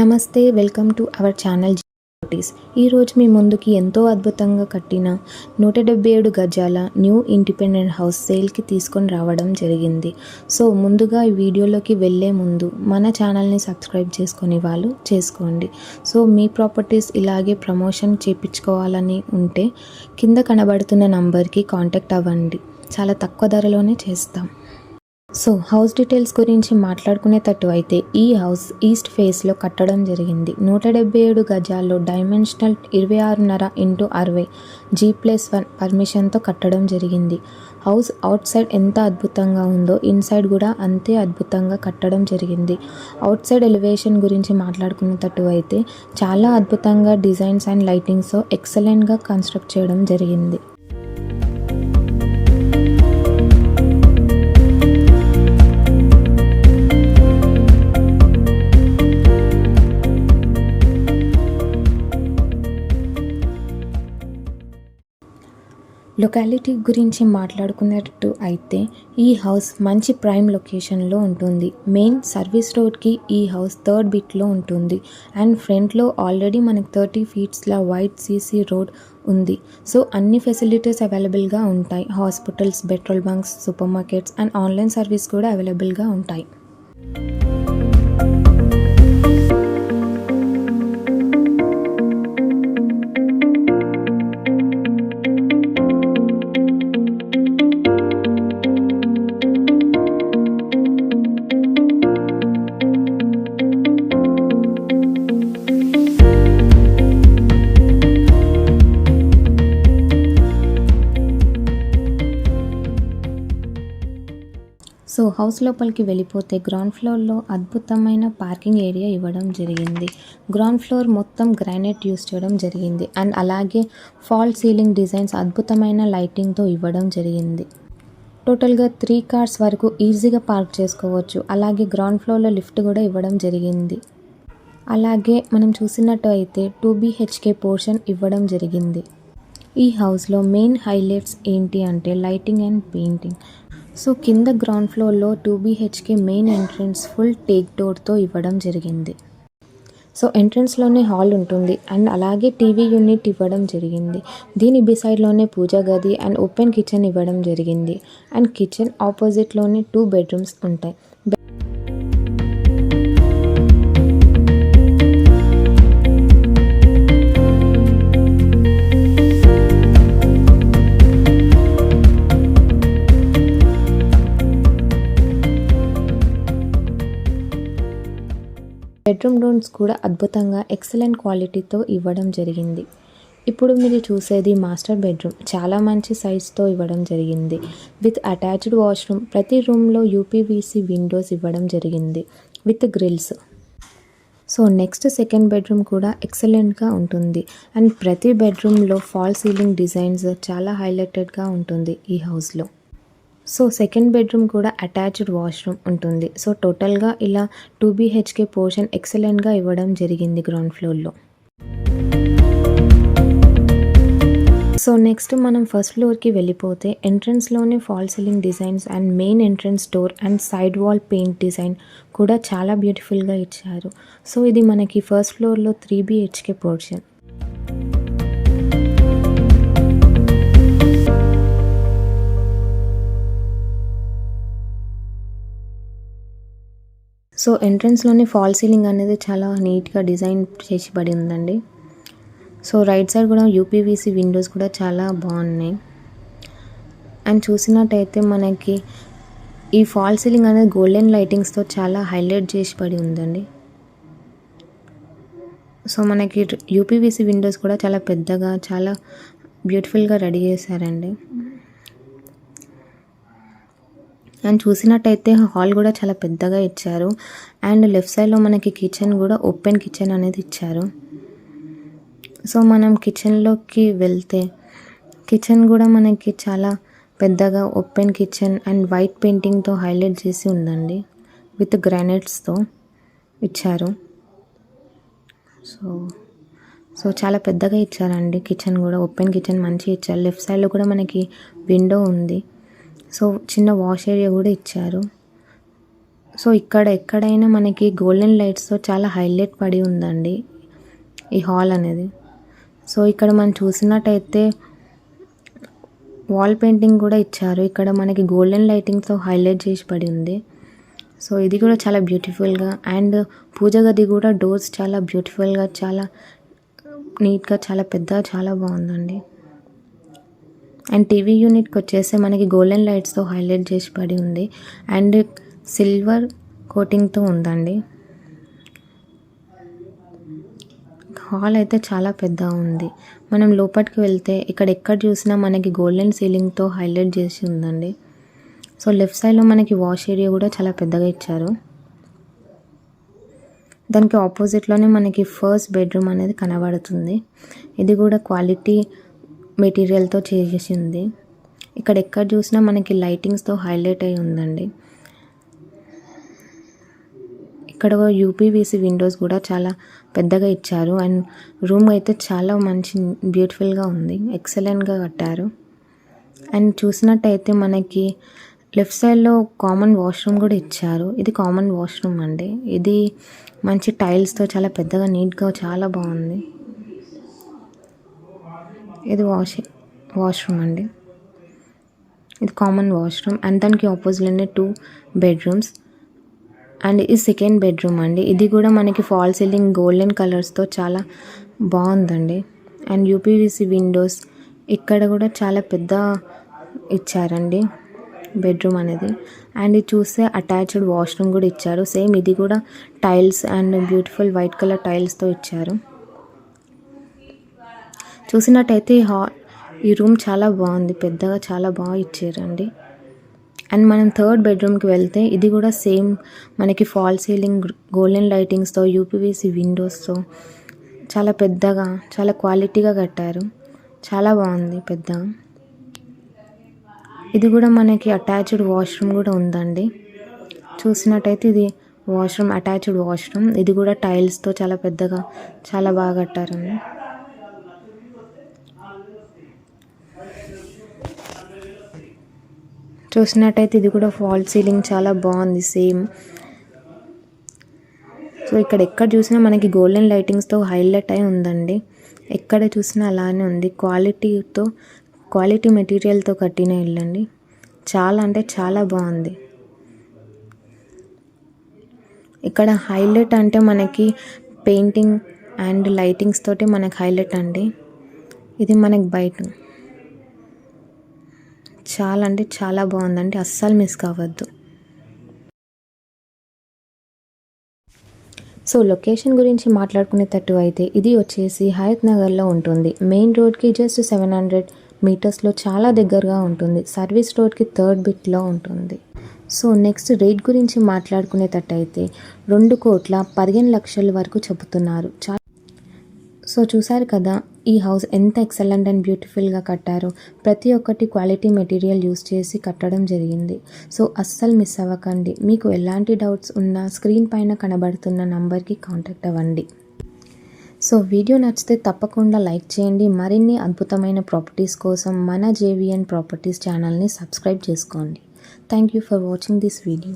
నమస్తే welcome to our channel notice. ఈరోజు మీ ముందుకి ఎంతో అద్భుతంగా కట్టిన నూట డెబ్బై ఏడు గజాల న్యూ ఇండిపెండెంట్ హౌస్ సేల్కి తీసుకొని రావడం జరిగింది. సో ముందుగా ఈ వీడియోలోకి వెళ్ళే ముందు మన ఛానల్ని సబ్స్క్రైబ్ చేసుకుని వాళ్ళు చేసుకోండి. సో మీ ప్రాపర్టీస్ ఇలాగే ప్రమోషన్ చేయించుకోవాలని ఉంటే కింద కనబడుతున్న నంబర్కి కాంటాక్ట్ అవ్వండి. చాలా తక్కువ ధరలోనే చేస్తాం. సో హౌస్ డీటెయిల్స్ గురించి మాట్లాడుకునేటట్టు అయితే ఈ హౌస్ ఈస్ట్ ఫేస్లో కట్టడం జరిగింది. నూట డెబ్బై ఏడు గజాల్లో డైమెన్షనల్ ఇరవై ఆరున్నర ఇంటూ అరవై జీ ప్లస్ వన్ పర్మిషన్తో కట్టడం జరిగింది. హౌస్ అవుట్ సైడ్ ఎంత అద్భుతంగా ఉందో ఇన్సైడ్ కూడా అంతే అద్భుతంగా కట్టడం జరిగింది. అవుట్ సైడ్ ఎలివేషన్ గురించి మాట్లాడుకునేటట్టు అయితే చాలా అద్భుతంగా డిజైన్స్ అండ్ లైటింగ్స్తో ఎక్సలెంట్గా కన్స్ట్రక్ట్ చేయడం జరిగింది. లొకాలిటీ గురించి మాట్లాడుకున్నట్టు అయితే ఈ హౌస్ మంచి ప్రైమ్ లొకేషన్లో ఉంటుంది. మెయిన్ సర్వీస్ రోడ్కి ఈ హౌస్ థర్డ్ బిట్లో ఉంటుంది. అండ్ ఫ్రంట్లో ఆల్రెడీ మనకి థర్టీ ఫీట్స్ల వైట్ సీసీ రోడ్ ఉంది. సో అన్ని ఫెసిలిటీస్ అవైలబుల్గా ఉంటాయి. Hospitals petrol bunks super markets and online service కూడా అవైలబుల్గా ఉంటాయి. సో హౌస్ లోపలికి వెళ్ళిపోతే గ్రౌండ్ ఫ్లోర్లో అద్భుతమైన పార్కింగ్ ఏరియా ఇవ్వడం జరిగింది. గ్రౌండ్ ఫ్లోర్ మొత్తం గ్రానైట్ యూస్ చేయడం జరిగింది. అండ్ అలాగే ఫాల్ సీలింగ్ డిజైన్స్ అద్భుతమైన లైటింగ్తో ఇవ్వడం జరిగింది. టోటల్గా త్రీ కార్స్ వరకు ఈజీగా పార్క్ చేసుకోవచ్చు. అలాగే గ్రౌండ్ ఫ్లోర్లో లిఫ్ట్ కూడా ఇవ్వడం జరిగింది. అలాగే మనం చూసినట్టు అయితే టూ బీహెచ్కే పోర్షన్ ఇవ్వడం జరిగింది. ఈ హౌస్లో మెయిన్ హైలైట్స్ ఏంటి అంటే లైటింగ్ అండ్ పెయింటింగ్. సో కింద గ్రౌండ్ ఫ్లోర్లో two BHK main entrance full teak డోర్తో ఇవ్వడం జరిగింది. సో ఎంట్రన్స్లోనే హాల్ ఉంటుంది అండ్ అలాగే టీవీ యూనిట్ ఇవ్వడం జరిగింది. దీని బిసైడ్లోనే పూజా గది అండ్ ఓపెన్ కిచెన్ ఇవ్వడం జరిగింది. అండ్ కిచెన్ ఆపోజిట్లోనే టూ బెడ్రూమ్స్ ఉంటాయి. బెడ్రూమ్ డోర్స్ కూడా అద్భుతంగా ఎక్సలెంట్ క్వాలిటీతో ఇవ్వడం జరిగింది. ఇప్పుడు మీరు చూసేది మాస్టర్ బెడ్రూమ్. చాలా మంచి సైజ్తో ఇవ్వడం జరిగింది. విత్ అటాచ్డ్ వాష్రూమ్ ప్రతి రూమ్లో యూపీవీసీ విండోస్ ఇవ్వడం జరిగింది. With grills. So next second bedroom కూడా ఎక్సలెంట్గా ఉంటుంది. అండ్ ప్రతి బెడ్రూమ్లో ఫాల్ సీలింగ్ డిజైన్స్ చాలా హైలైటెడ్గా ఉంటుంది ఈ హౌస్లో. సో సెకండ్ బెడ్రూమ్ కూడా అటాచ్డ్ వాష్రూమ్ ఉంటుంది. సో టోటల్గా ఇలా టూ బీహెచ్కే పోర్షన్ ఎక్సలెంట్గా ఇవ్వడం జరిగింది గ్రౌండ్ ఫ్లోర్లో. సో నెక్స్ట్ మనం ఫస్ట్ ఫ్లోర్కి వెళ్ళిపోతే ఎంట్రన్స్లోనే fall ceiling designs and main entrance door and side wall paint design కూడా చాలా బ్యూటిఫుల్గా ఇచ్చారు. సో ఇది మనకి ఫస్ట్ ఫ్లోర్లో త్రీ బీహెచ్కే పోర్షన్. సో ఎంట్రన్స్లోనే ఫాల్ సీలింగ్ అనేది చాలా నీట్గా డిజైన్ చేసి పడి ఉందండి. సో రైట్ సైడ్ కూడా యూపీవీసీ విండోస్ కూడా చాలా బాగున్నాయి. అండ్ చూసినట్టయితే మనకి ఈ ఫాల్ సీలింగ్ అనేది గోల్డెన్ లైటింగ్స్తో చాలా హైలైట్ చేసి పడి ఉందండి. సో మనకి యూపీవీసీ విండోస్ కూడా చాలా పెద్దగా చాలా బ్యూటిఫుల్గా రెడీ చేశారండి. అండ్ చూసినట్టయితే హాల్ కూడా చాలా పెద్దగా ఇచ్చారు. అండ్ లెఫ్ట్ సైడ్లో మనకి కిచెన్ కూడా ఓపెన్ కిచెన్ అనేది ఇచ్చారు. సో మనం కిచెన్లోకి వెళ్తే కిచెన్ కూడా మనకి చాలా పెద్దగా ఓపెన్ కిచెన్ అండ్ వైట్ పెయింటింగ్తో హైలైట్ చేసి ఉందండి. విత్ గ్రానైట్స్తో ఇచ్చారు. సో సో చాలా పెద్దగా ఇచ్చారండి. కిచెన్ కూడా ఓపెన్ కిచెన్ మంచిగా ఇచ్చారు. లెఫ్ట్ సైడ్లో కూడా మనకి విండో ఉంది. సో చిన్న వాష్ ఏరియా కూడా ఇచ్చారు. సో ఇక్కడ ఎక్కడైనా మనకి గోల్డెన్ లైట్స్తో చాలా హైలైట్ పడి ఉందండి ఈ హాల్ అనేది. సో ఇక్కడ మనం చూసినట్టయితే వాల్ పెయింటింగ్ కూడా ఇచ్చారు. ఇక్కడ మనకి గోల్డెన్ లైటింగ్తో హైలైట్ చేసి పడి ఉంది. సో ఇది కూడా చాలా బ్యూటిఫుల్గా అండ్ పూజ గది కూడా డోర్స్ చాలా బ్యూటిఫుల్గా చాలా నీట్గా చాలా పెద్దగా చాలా బాగుందండి. అండ్ టీవీ యూనిట్కి వచ్చేసి మనకి గోల్డెన్ లైట్స్తో హైలైట్ చేసి పడి ఉంది. అండ్ సిల్వర్ కోటింగ్తో ఉందండి. హాల్ అయితే చాలా పెద్దగా ఉంది. మనం లోపలికి వెళ్తే ఇక్కడ ఎక్కడ చూసినా మనకి గోల్డెన్ సీలింగ్తో హైలైట్ చేసి ఉందండి. సో లెఫ్ట్ సైడ్లో మనకి వాష్ ఏరియా కూడా చాలా పెద్దగా ఇచ్చారు. దానికి ఆపోజిట్లోనే మనకి ఫస్ట్ బెడ్రూమ్ అనేది కనబడుతుంది. ఇది కూడా క్వాలిటీ మెటీరియల్తో చేసింది. ఇక్కడ ఎక్కడ చూసినా మనకి లైటింగ్స్తో హైలైట్ అయి ఉందండి. ఇక్కడ యూపీవీసీ విండోస్ కూడా చాలా పెద్దగా ఇచ్చారు. అండ్ రూమ్ అయితే చాలా మంచి బ్యూటిఫుల్గా ఉంది. ఎక్సలెంట్గా కట్టారు. అండ్ చూసినట్టయితే మనకి లెఫ్ట్ సైడ్లో కామన్ వాష్రూమ్ కూడా ఇచ్చారు. ఇది కామన్ వాష్రూమ్ అండి. ఇది మంచి టైల్స్తో చాలా పెద్దగా నీట్గా చాలా బాగుంది. ఇది వాష్ వాష్రూమ్ అండి. ఇది కామన్ వాష్రూమ్. అండ్ దానికి ఆపోజిట్లోనే టూ బెడ్రూమ్స్ అండ్ ఇది సెకండ్ బెడ్రూమ్ అండి. ఇది కూడా మనకి ఫాల్ సీలింగ్ గోల్డెన్ కలర్స్తో చాలా బాగుందండి. అండ్ యూపీవీసీ విండోస్ ఇక్కడ కూడా చాలా పెద్ద ఇచ్చారండి బెడ్రూమ్ అనేది. అండ్ ఇది చూస్తే అటాచ్డ్ వాష్రూమ్ కూడా ఇచ్చారు. సేమ్ ఇది కూడా tiles and beautiful white colour టైల్స్తో ఇచ్చారు. చూసినట్టయితే హా ఈ రూమ్ చాలా బాగుంది. పెద్దగా చాలా బాగా ఇచ్చారండి. అండ్ మనం థర్డ్ బెడ్రూమ్కి వెళ్తే ఇది కూడా సేమ్ మనకి ఫాల్ సీలింగ్ గోల్డెన్ లైటింగ్స్తో యూపీవీసీ విండోస్తో చాలా పెద్దగా చాలా క్వాలిటీగా కట్టారు. చాలా బాగుంది పెద్దగా. ఇది కూడా మనకి అటాచ్డ్ వాష్రూమ్ కూడా ఉందండి. చూసినట్టయితే ఇది వాష్రూమ్ అటాచ్డ్ వాష్రూమ్. ఇది కూడా టైల్స్తో చాలా పెద్దగా చాలా బాగా కట్టారండి. చూసినట్టయితే ఇది కూడా ఫాల్ సీలింగ్ చాలా బాగుంది సేమ్ సో ఇక్కడ ఎక్కడ చూసినా మనకి గోల్డెన్ లైటింగ్స్తో హైలైట్ అయి ఉందండి. ఎక్కడ చూసినా అలానే ఉంది. క్వాలిటీతో క్వాలిటీ మెటీరియల్తో కట్టిన ఇల్లు అండి. చాలా అంటే చాలా బాగుంది. ఇక్కడ హైలైట్ అంటే మనకి పెయింటింగ్ అండ్ లైటింగ్స్ తోటి మనకి హైలైట్ అండి. ఇది మనకి బయట. చాలా అంటే చాలా బాగుందండి. అస్సలు మిస్ కావద్దు. సో లొకేషన్ గురించి మాట్లాడుకునేటట్టు అయితే ఇది వచ్చేసి హయత్ నగర్లో ఉంటుంది. మెయిన్ రోడ్కి జస్ట్ సెవెన్ హండ్రెడ్ మీటర్స్లో చాలా దగ్గరగా ఉంటుంది. సర్వీస్ రోడ్కి థర్డ్ బిట్లో ఉంటుంది. సో నెక్స్ట్ రేట్ గురించి మాట్లాడుకునేటట్టయితే రెండు కోట్ల పదిహేను లక్షల వరకు చెబుతున్నారు. చా సో చూసారు కదా ఈ హౌస్ ఎంత ఎక్సలెంట్ అండ్ బ్యూటిఫుల్గా కట్టారో ప్రతి ఒక్కటి క్వాలిటీ మెటీరియల్ యూస్ చేసి కట్టడం జరిగింది. సో అస్సలు మిస్ అవ్వకండి. మీకు ఎలాంటి డౌట్స్ ఉన్నా స్క్రీన్ పైన కనబడుతున్న నంబర్కి కాంటాక్ట్ అవ్వండి. సో వీడియో నచ్చితే తప్పకుండా లైక్ చేయండి. మరిన్ని అద్భుతమైన ప్రాపర్టీస్ కోసం మన జేవిఎన్ ప్రాపర్టీస్ ఛానల్ని సబ్స్క్రైబ్ చేసుకోండి. Thank you for watching this video.